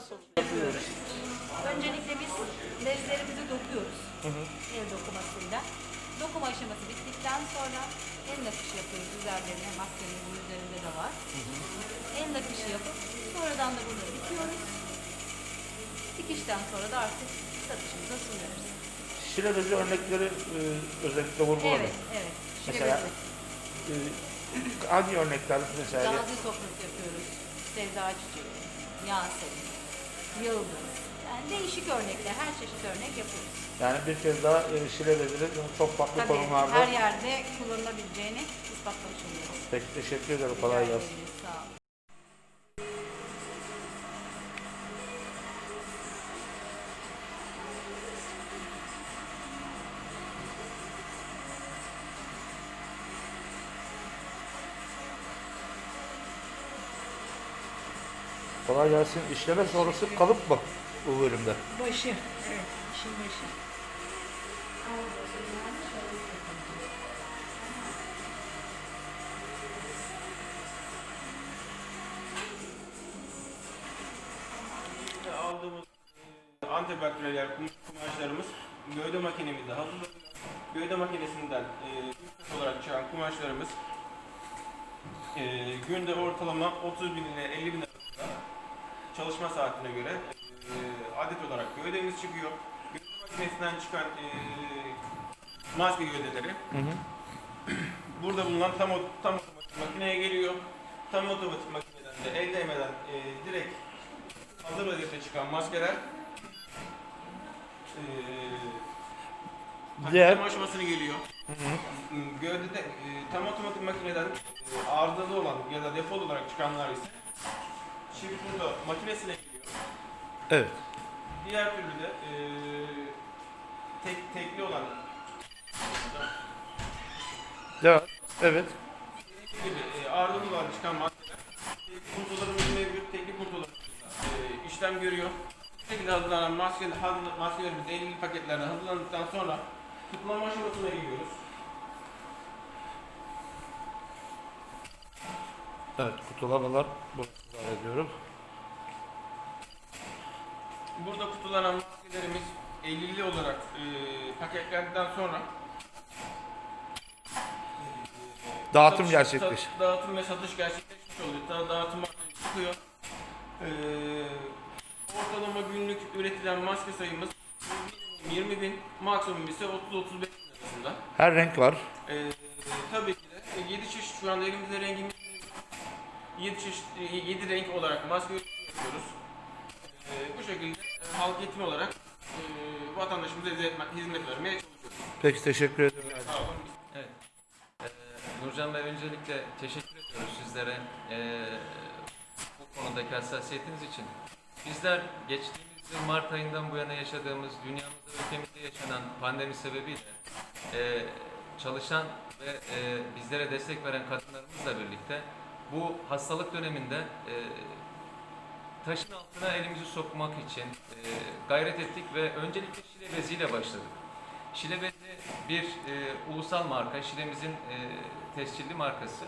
nasıl yapıyoruz? Öncelikle biz bezlerimizi dokuyoruz. Hı hı. El dokumasıyla. Dokuma aşaması bittikten sonra el nakışı yapıyoruz. Üzerlerine maskenin üzerinde de var. Hı hı. El nakışı yapıp sonradan da bunları dikiyoruz. Dikişten sonra da artık satışımıza sunuyoruz. Şile bezi örnekleri e, özellikle vurguladım. Evet, evet. Şile Mesela bezi. E, hangi örnekler mesela? Gazi sofrası yapıyoruz. Sevda çiçeği, yağ sevgi. Yıldız. Yani değişik örnekler, her çeşit örnek yapıyoruz. Yani bir kez daha e, şile bezinin çok farklı Tabii konumlarda. her yerde kullanılabileceğini ispatlamış oluyoruz. Peki teşekkür ederim. Kolay gelsin. Sağ olun. Kolay gelsin. İşleme sonrası kalıp mı bu bölümde? Başı. Evet, işin başı. aldığımız antibakteriyel kum- kumaşlarımız gövde makinemizde hazırlanıyor. Gövde makinesinden e, olarak çıkan kumaşlarımız e, günde ortalama 30 bin ile 50 bin arasında çalışma saatine göre e, adet olarak gövdemiz çıkıyor. Gövde makinesinden çıkan e, maske gövdeleri Hı hı. burada bulunan tam, tam otomatik makineye geliyor. Tam otomatik makineden de el değmeden e, direkt hazır vaziyette çıkan maskeler e, Diğer- paketleme aşamasını geliyor. Gövdede e, tam otomatik makineden e, arızalı olan ya da defol olarak çıkanlar ise çift burada makinesine geliyor. Evet. Diğer türlü de e, tek tekli olan Devam. Evet. gibi e, olan çıkan maskeler tekli puntolarımız mevcut. Tekli puntolarımızda e, işlem görüyor. Bu şekilde hazırlanan maske, hazırla- maskelerimiz 50 paketlerde hazırlandıktan sonra kutlama aşamasına geliyoruz. Evet. Kutulamalar. Israr ediyorum. Burada kutulanan maskelerimiz 50'li olarak e, paketlendikten sonra Dağıtım satış- gerçekleş. sa- Dağıtım ve satış gerçekleşmiş oluyor. Da- dağıtım ortaya çıkıyor. E, ortalama günlük üretilen maske sayımız 20 bin, maksimum ise 30-35 bin arasında. Her renk var. E, tabii ki de 7 çeşit şu anda elimizde rengimiz 7 çeşit 7 renk olarak maske yapıyoruz. E, bu şekilde e, halk eğitimi olarak e, vatandaşımıza hizmet, hizmet vermeye çalışıyoruz. Peki teşekkür ederim. Sağ olun. Evet. Ee, Nurcan Bey öncelikle teşekkür ediyoruz sizlere ee, bu konudaki hassasiyetiniz için. Bizler geçtiğimiz yıl Mart ayından bu yana yaşadığımız dünyamızda ülkemizde yaşanan pandemi sebebiyle ee, çalışan ve ee, bizlere destek veren kadınlarımızla birlikte bu hastalık döneminde ee, taşın altına elimizi sokmak için ee, gayret ettik ve öncelikle şile beziyle başladık. Şile bezi bir e, ulusal marka, Şile'mizin e, tescilli markası.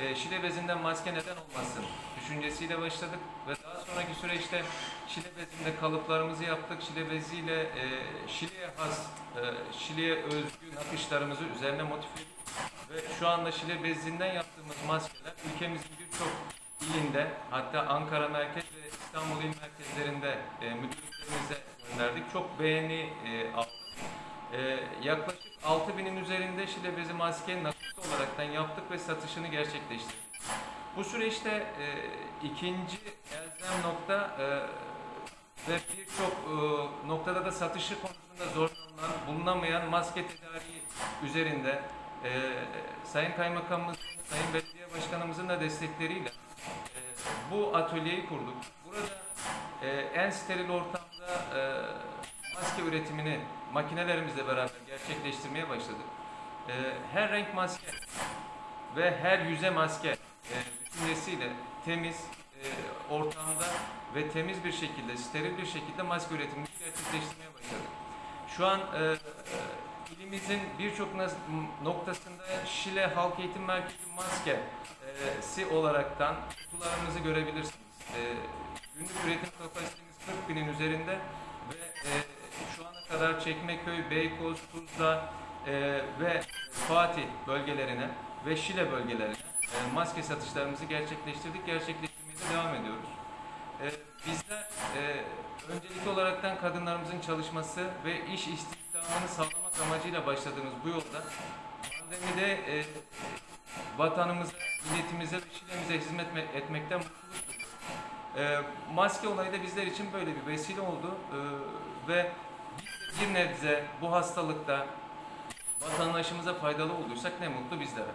E, Şile bezinden maske neden olmasın düşüncesiyle başladık ve daha sonraki süreçte Şile bezinde kalıplarımızı yaptık. Şile beziyle e, Şile'ye has, e, Şile'ye özgü nakışlarımızı üzerine ettik. Ve şu anda Şile bezinden yaptığımız maskeler ülkemizin birçok ilinde hatta Ankara merkez ve İstanbul il merkezlerinde e, müdürlüklerimize gönderdik. Çok beğeni e, aldık. Ee, yaklaşık 6000'in üzerinde şile bezi maske nakit olaraktan yaptık ve satışını gerçekleştirdik. Bu süreçte e, ikinci elzem nokta e, ve birçok e, noktada da satışı konusunda zorlanılan, bulunamayan maske tedariği üzerinde e, Sayın Kaymakamımız, Sayın Belediye Başkanımızın da destekleriyle e, bu atölyeyi kurduk. Burada e, en steril ortamda e, maske üretimini makinelerimizle beraber gerçekleştirmeye başladık. Ee, her renk maske ve her yüze maske e, düşüncesiyle temiz e, ortamda ve temiz bir şekilde, steril bir şekilde maske üretimini gerçekleştirmeye başladık. Şu an e, e, ilimizin birçok noktasında Şile Halk Eğitim Merkezi maskesi olaraktan kutularımızı görebilirsiniz. E, günlük üretim kapasitemiz 40 binin üzerinde ve e, şu ana kadar Çekmeköy, Beykoz, Tuzla, e, ve Fatih bölgelerine ve Şile bölgelerine e, maske satışlarımızı gerçekleştirdik. Gerçekleştirmeye de devam ediyoruz. E, bizler e, öncelikli olaraktan kadınlarımızın çalışması ve iş istihdamını sağlamak amacıyla başladığımız bu yolda pandemide e, vatanımıza, milletimize ve Şile'mize hizmet me- etmekten mutluluk. E, maske olayı da bizler için böyle bir vesile oldu E, ve bir nebze bu hastalıkta vatandaşımıza faydalı olduysak ne mutlu bizlere.